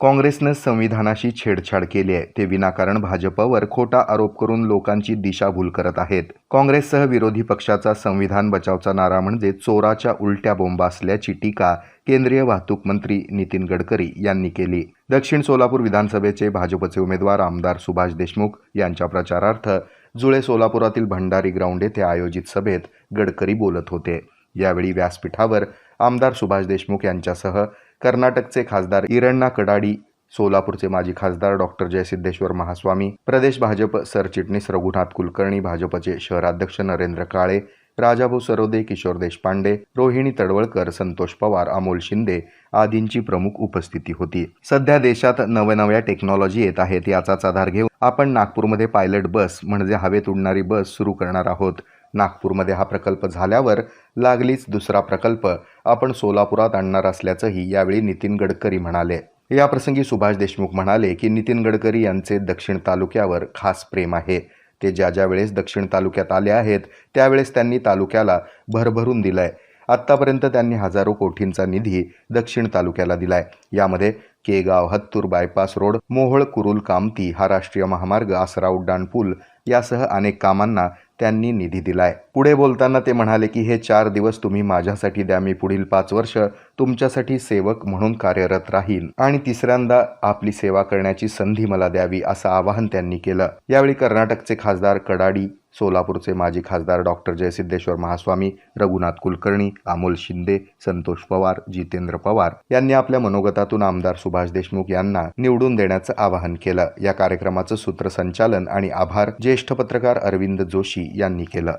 काँग्रेसनं संविधानाशी छेडछाड केली आहे. ते विनाकारण भाजपवर खोटा आरोप करून लोकांची दिशाभूल करत आहेत. काँग्रेससह विरोधी पक्षाचा संविधान बचावचा नारा म्हणजे चोराच्या उलट्या बोंबा असल्याची टीका केंद्रीय वाहतूक मंत्री नितीन गडकरी यांनी केली. दक्षिण सोलापूर विधानसभेचे भाजपचे उमेदवार आमदार सुभाष देशमुख यांच्या प्रचारार्थ जुळे सोलापुरातील भंडारी ग्राउंड येथे आयोजित सभेत गडकरी बोलत होते. यावेळी व्यासपीठावर आमदार सुभाष देशमुख यांच्यासह कर्नाटकचे खासदार इरण्णा कडाडी सोलापूरचे माजी खासदार डॉक्टर जयसिद्धेश्वर महास्वामी प्रदेश भाजप सरचिटणीस रघुनाथ कुलकर्णी भाजपचे शहराध्यक्ष नरेंद्र काळे राजाभाऊ सरोदे किशोर देशपांडे रोहिणी तडवळकर संतोष पवार अमोल शिंदे आदींची प्रमुख उपस्थिती होती. सध्या देशात नवनव्या टेक्नॉलॉजी येत आहेत याचाच आधार घेऊन आपण नागपूरमध्ये पायलट बस म्हणजे हवेत उडणारी बस सुरू करणार आहोत. नागपूरमध्ये हा प्रकल्प झाल्यावर लागलीच दुसरा प्रकल्प आपण सोलापुरात आणणार असल्याचंही यावेळी नितीन गडकरी म्हणाले. याप्रसंगी सुभाष देशमुख म्हणाले की नितीन गडकरी यांचे दक्षिण तालुक्यावर खास प्रेम आहे. ते ज्या ज्या वेळेस दक्षिण तालुक्यात आले आहेत त्यावेळेस त्यांनी तालुक्याला भरभरून दिलाय. आत्तापर्यंत त्यांनी हजारो कोटींचा निधी दक्षिण तालुक्याला दिलाय. यामध्ये केगाव हत्तूर बायपास रोड मोहोळ कुरुल कामती हा राष्ट्रीय महामार्ग आसरा उड्डाण पूल यासह अनेक कामांना त्यांनी निधी दिलाय. पुढे बोलताना ते म्हणाले की हे चार दिवस तुम्ही माझ्यासाठी द्या मी पुढील पाच वर्ष तुमच्यासाठी सेवक म्हणून कार्यरत राहील आणि तिसऱ्यांदा आपली सेवा करण्याची संधी मला द्यावी असं आवाहन त्यांनी केलं. यावेळी कर्नाटकचे खासदार कडाडी सोलापूरचे माजी खासदार डॉक्टर जयसिद्धेश्वर महास्वामी रघुनाथ कुलकर्णी अमोल शिंदे संतोष पवार जितेंद्र पवार यांनी आपल्या मनोगतातून आमदार सुभाष देशमुख यांना निवडून देण्याचं आवाहन केलं. या कार्यक्रमाचं सूत्रसंचालन आणि आभार ज्येष्ठ पत्रकार अरविंद जोशी यांनी केलं.